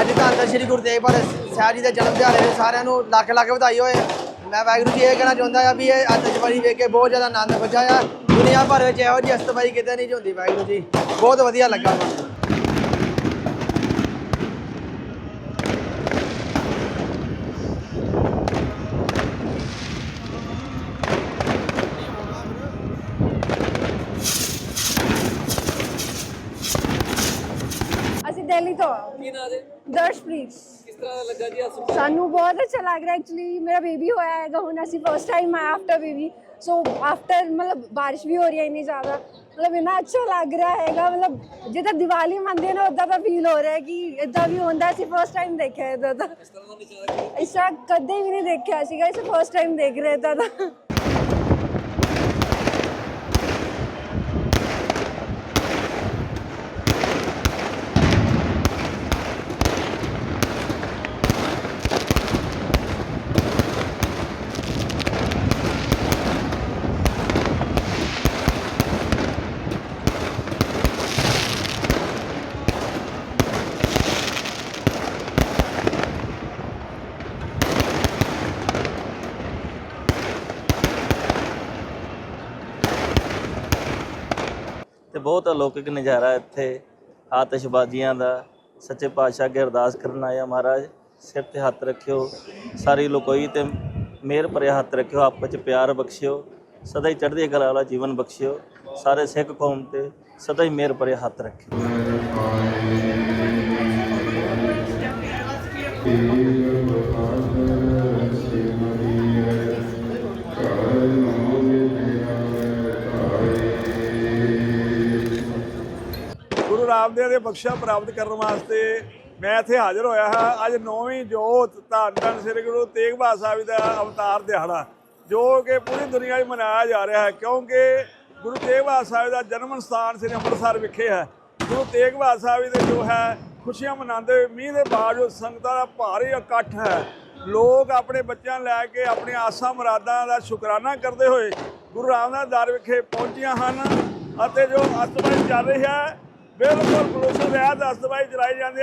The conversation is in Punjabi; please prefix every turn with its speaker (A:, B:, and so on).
A: ਅੱਜ ਤਾਂ ਅੰਦਰ ਸ੍ਰੀ ਗੁਰੂ ਤੇਗ ਬਹਾਦਰ ਸਾਹਿਬ ਜੀ ਦੇ ਜਨਮ ਦਿਹਾੜੇ ਦੇ ਸਾਰਿਆਂ ਨੂੰ ਲੱਖ ਲੱਖ ਵਧਾਈ ਹੋਏ। ਮੈਂ ਵਾਹਿਗੁਰੂ ਜੀ ਇਹ ਕਹਿਣਾ ਚਾਹੁੰਦਾ ਆ ਵੀ ਇਹ ਆਤਿਸ਼ਬਾਜ਼ੀ ਵੇਖ ਕੇ ਬਹੁਤ ਜ਼ਿਆਦਾ ਆਨੰਦ ਬਚਾ ਆ ਦੁਨੀਆ ਭਰ ਵਿੱਚ ਇਹੋ ਜਿਹੀ ਅਸਤਬਾਜ਼ੀ ਕਿਤੇ ਨਹੀਂ ਹੁੰਦੀ ਵਾਹਿਗੁਰੂ ਜੀ। ਬਹੁਤ ਵਧੀਆ ਲੱਗਾ।
B: ਦਿੱਲੀ ਤੋਂ
C: ਕੀ ਨਾਂ ਦੇ
B: ਦਰਸ਼ਪ੍ਰੀਤ
C: ਕਿਸ ਤਰ੍ਹਾਂ ਦਾ ਲੱਗਾ ਜੀ ਅਸ
B: ਸਾਨੂੰ ਬਹੁਤ ਅੱਛਾ ਲੱਗ ਰਿਹਾ ਐਕਚੁਅਲੀ ਮੇਰਾ ਬੇਬੀ ਹੋਇਆ ਹੈਗਾ ਹੁਣ ਅਸੀਂ first time after baby so after ਮਤਲਬ ਬਾਰਿਸ਼ ਵੀ ਹੋ ਰਹੀ ਹੈ ਇੰਨੀ ਜ਼ਿਆਦਾ ਮਤਲਬ ਇੰਨਾ ਅੱਛਾ ਲੱਗ ਰਿਹਾ ਹੈਗਾ ਮਤਲਬ ਜਿੱਦਾਂ ਦੀਵਾਲੀ ਮੰਨਦੇ ਨੇ ਉਦਾਂ ਦਾ ਫੀਲ ਹੋ ਰਿਹਾ ਹੈ ਕਿ ਇਦਾਂ ਵੀ ਹੁੰਦਾ ਅਸੀਂ ਫਸਟ ਟਾਈਮ ਦੇਖਿਆ ਇਦਾਂ ਦਾ।
C: ਇਸ ਤਰ੍ਹਾਂ ਦਾ ਨਜ਼ਾਰਾ
B: ਇਸ ਤਰ੍ਹਾਂ ਕਦੇ ਵੀ ਨਹੀਂ ਦੇਖਿਆ ਸੀਗਾ ਇਸ ਫਸਟ ਟਾਈਮ ਦੇਖ ਰਹੇ ਇਦਾਂ ਦਾ।
D: ਤੇ ਬਹੁਤ ਅਲੌਕਿਕ ਨਜ਼ਾਰਾ ਇੱਥੇ ਆਤਿਸ਼ਬਾਜ਼ੀਆਂ ਦਾ, ਸੱਚੇ ਪਾਤਸ਼ਾਹ ਅੱਗੇ ਅਰਦਾਸ ਕਰਨ ਆਇਆ ਮਹਾਰਾਜ, ਸਿਰ ਤੇ ਹੱਥ ਰੱਖਿਓ, ਸਾਰੀ ਲੋਕੋਈ ਤੇ ਮਿਹਰ ਭਰਿਆ ਹੱਥ ਰੱਖਿਓ, ਆਪਸ ਚ ਪਿਆਰ ਬਖਸ਼ਿਓ, ਸਦਾ ਹੀ ਚੜ੍ਹਦੀ ਕਲਾ ਵਾਲਾ ਜੀਵਨ ਬਖਸ਼ਿਓ, ਸਾਰੇ ਸਿੱਖ ਕੌਮ ਤੇ ਸਦਾ ਹੀ ਮਿਹਰ ਭਰਿਆ ਹੱਥ ਰੱਖਿਓ।
E: ਗੁਰੂ ਰਾਮਦੇਵ ਦੇ ਬਖਸ਼ਾ ਪ੍ਰਾਪਤ ਕਰਨ ਵਾਸਤੇ ਮੈਂ ਇੱਥੇ ਹਾਜ਼ਰ ਹੋਇਆ ਹਾਂ। ਅੱਜ ਨੌਵੀਂ ਜੋਤ ਧੰਨ ਧੰਨ ਸ੍ਰੀ ਗੁਰੂ ਤੇਗ ਬਹਾਦਰ ਸਾਹਿਬ ਜੀ ਦਾ ਅਵਤਾਰ ਦਿਹਾੜਾ, ਜੋ ਕਿ ਪੂਰੀ ਦੁਨੀਆ 'ਚ ਮਨਾਇਆ ਜਾ ਰਿਹਾ ਹੈ, ਕਿਉਂਕਿ ਗੁਰੂ ਤੇਗ ਬਹਾਦਰ ਸਾਹਿਬ ਦਾ ਜਨਮ ਸਥਾਨ ਸ੍ਰੀ ਅੰਮ੍ਰਿਤਸਰ ਵਿਖੇ ਹੈ। ਗੁਰੂ ਤੇਗ ਬਹਾਦਰ ਸਾਹਿਬ ਜੀ ਦੇ ਜੋ ਹੈ, ਖੁਸ਼ੀਆਂ ਮਨਾਉਂਦੇ ਹੋਏ ਮੀਂਹ ਦੇ ਬਾਵਜੂਦ ਸੰਗਤਾਂ ਦਾ ਭਾਰੀ ਇਕੱਠ ਹੈ, ਲੋਕ ਆਪਣੇ ਬੱਚਿਆਂ ਨੂੰ ਲੈ ਕੇ ਆਪਣੀਆਂ ਆਸਾਂ ਮੁਰਾਦਾਂ ਦਾ ਸ਼ੁਕਰਾਨਾ ਕਰਦੇ ਹੋਏ ਗੁਰੂ ਰਾਮਦਾਸ ਦਰ ਵਿਖੇ ਪਹੁੰਚੀਆਂ ਹਨ ਅਤੇ ਜੋ ਅਸਤਬਾਈ ਚੱਲ ਰਹੀ ਹੈ ਬਿਲਕੁਲ ਪੋਲੂਸ਼ਨ ਰਹਿਤ ਅਸਤਬਾਈ ਚਲਾਈ ਜਾਂਦੀ ਹੈ।